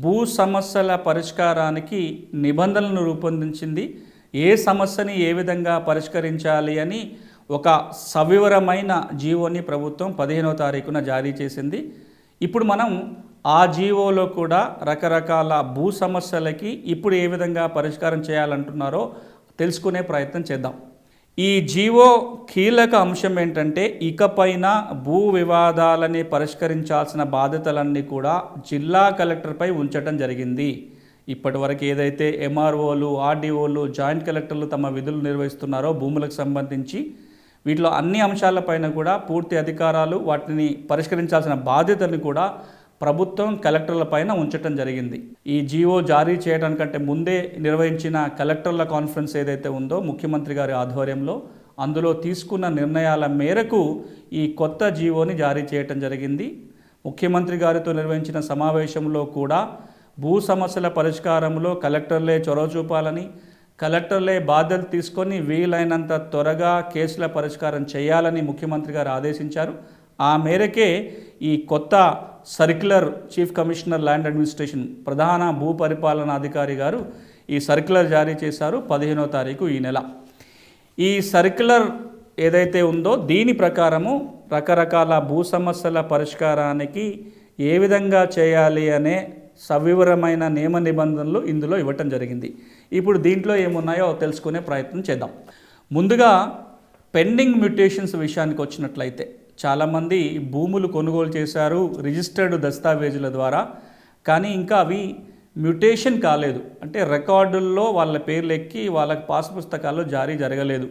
భూ సమస్యల పరిష్కారానికి నిబంధనలను రూపొందించింది. ఏ సమస్యని ఏ విధంగా పరిష్కరించాలి అని ఒక సవివరమైన జీవోని ప్రభుత్వం పదిహేనవ తారీఖున జారీ చేసింది. ఇప్పుడు మనం ఆ జీవోలో కూడా రకరకాల భూ సమస్యలకి ఇప్పుడు ఏ విధంగా పరిష్కారం చేయాలంటున్నారో తెలుసుకునే ప్రయత్నం చేద్దాం. ఈ జీవో కీలక అంశం ఏంటంటే ఇకపైన భూ వివాదాలని పరిష్కరించాల్సిన బాధ్యతలన్నీ కూడా జిల్లా కలెక్టర్పై ఉంచడం జరిగింది. ఇప్పటివరకు ఏదైతే ఎంఆర్ఓలు ఆర్డీఓలు జాయింట్ కలెక్టర్లు తమ విధులు నిర్వహిస్తున్నారో భూములకు సంబంధించి వీటిలో అన్ని అంశాలపైన కూడా పూర్తి అధికారాలు వాటిని పరిష్కరించాల్సిన బాధ్యతని కూడా ప్రభుత్వం కలెక్టర్ల పైన ఉంచటం జరిగింది. ఈ జీవో జారీ చేయడానికంటే ముందే నిర్వహించిన కలెక్టర్ల కాన్ఫరెన్స్ ఏదైతే ఉందో ముఖ్యమంత్రి గారి ఆధ్వర్యంలో అందులో తీసుకున్న నిర్ణయాల మేరకు ఈ కొత్త జీవోని జారీ చేయటం జరిగింది. ముఖ్యమంత్రి గారితో నిర్వహించిన సమావేశంలో కూడా భూ సమస్యల పరిష్కారంలో కలెక్టర్లే చొరవ చూపాలని కలెక్టర్లే బాధ్యతలు తీసుకొని వీలైనంత త్వరగా కేసుల పరిష్కారం చేయాలని ముఖ్యమంత్రి గారు ఆదేశించారు. ఆ మేరకే ఈ కొత్త circular chief commissioner land administration ప్రధాన భూ పరిపాలనాధికారి గారు ఈ సర్క్యులర్ జారీ చేశారు పదిహేనో తారీఖు ఈ నెల. ఈ సర్క్యులర్ ఏదైతే ఉందో దీని ప్రకారము రకరకాల భూ సమస్యల పరిష్కారానికి ఏ విధంగా చేయాలి అనే సవివరమైన నియమ నిబంధనలు ఇందులో ఇవ్వటం జరిగింది. ఇప్పుడు దీంట్లో ఏమున్నాయో తెలుసుకునే ప్రయత్నం చేద్దాం. ముందుగా పెండింగ్ మ్యూటేషన్స్ విషయానికి వచ్చినట్లయితే చాలామంది భూములు కొనుగోలు చేశారు రిజిస్టర్డ్ దస్తావేజుల ద్వారా. కానీ ఇంకా అవి మ్యూటేషన్ కాలేదు. అంటే రికార్డుల్లో వాళ్ళ పేర్లు ఎక్కి వాళ్ళ పాస్ పుస్తకాల్లో జారీ జరగలేదు.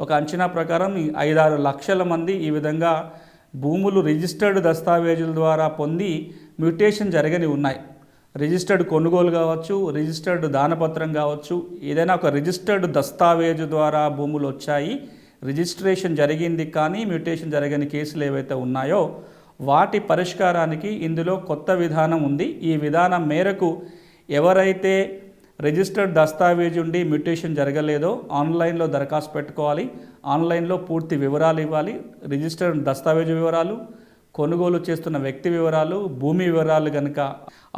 ఒక అంచనా ప్రకారం ఐదారు లక్షల మంది ఈ విధంగా భూములు రిజిస్టర్డ్ దస్తావేజుల ద్వారా పొంది మ్యూటేషన్ జరగని ఉన్నాయి. రిజిస్టర్డ్ కొనుగోలు కావచ్చు రిజిస్టర్డ్ దానపత్రం కావచ్చు ఏదైనా ఒక రిజిస్టర్డ్ దస్తావేజు ద్వారా భూములు వచ్చాయి. రిజిస్ట్రేషన్ జరిగింది కానీ మ్యూటేషన్ జరగని కేసులు ఏవైతే ఉన్నాయో వాటి పరిష్కారానికి ఇందులో కొత్త విధానం ఉంది. ఈ విధానం మేరకు ఎవరైతే రిజిస్టర్డ్ దస్తావేజ్ ఉండి మ్యూటేషన్ జరగలేదో ఆన్లైన్లో దరఖాస్తు పెట్టుకోవాలి. ఆన్లైన్లో పూర్తి వివరాలు ఇవ్వాలి. రిజిస్టర్డ్ దస్తావేజు వివరాలు కొనుగోలు చేస్తున్న వ్యక్తి వివరాలు భూమి వివరాలు కనుక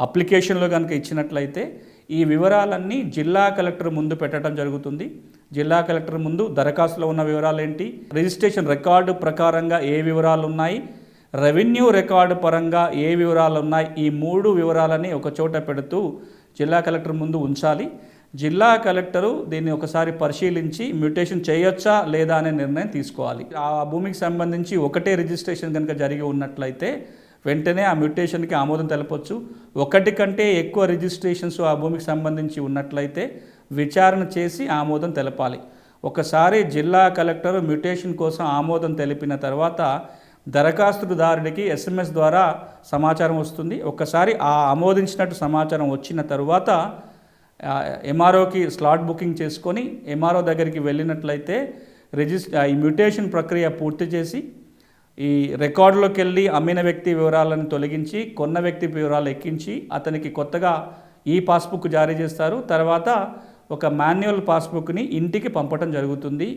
అప్లికేషన్లో కనుక ఇచ్చినట్లయితే ఈ వివరాలన్నీ జిల్లా కలెక్టర్ ముందు పెట్టడం జరుగుతుంది. జిల్లా కలెక్టర్ ముందు దరఖాస్తులో ఉన్న వివరాలు ఏంటి రిజిస్ట్రేషన్ రికార్డు ప్రకారంగా ఏ వివరాలు ఉన్నాయి రెవెన్యూ రికార్డు పరంగా ఏ వివరాలు ఉన్నాయి ఈ మూడు వివరాలని ఒక చోట పెడుతూ జిల్లా కలెక్టర్ ముందు ఉంచాలి. జిల్లా కలెక్టరు దీన్ని ఒకసారి పరిశీలించి మ్యూటేషన్ చేయొచ్చా లేదా అనే నిర్ణయం తీసుకోవాలి. ఆ భూమికి సంబంధించి ఒకటే రిజిస్ట్రేషన్ కనుక జరిగి ఉన్నట్లయితే వెంటనే ఆ మ్యూటేషన్కి ఆమోదం తెలపొచ్చు. ఒకటి కంటే ఎక్కువ రిజిస్ట్రేషన్స్ ఆ భూమికి సంబంధించి ఉన్నట్లయితే విచారణ చేసి ఆమోదం తెలపాలి. ఒకసారి జిల్లా కలెక్టర్ మ్యూటేషన్ కోసం ఆమోదం తెలిపిన తర్వాత దరఖాస్తుదారుడికి ఎస్ఎంఎస్ ద్వారా సమాచారం వస్తుంది. ఒకసారి ఆ ఆమోదించినట్టు సమాచారం వచ్చిన తరువాత ఎంఆర్ఓకి స్లాట్ బుకింగ్ చేసుకొని ఎంఆర్ఓ దగ్గరికి వెళ్ళినట్లయితే రిజిస్ ఈ మ్యూటేషన్ ప్రక్రియ పూర్తి చేసి ఈ రికార్డులోకి వెళ్ళి అమ్మిన వ్యక్తి వివరాలను తొలగించి కొన్న వ్యక్తి వివరాలు ఎక్కించి అతనికి కొత్తగా ఈ పాస్బుక్ జారీ చేస్తారు. తర్వాత ఒక మాన్యువల్ పాస్బుక్ని ఇంటికి పంపటం జరుగుతుంది.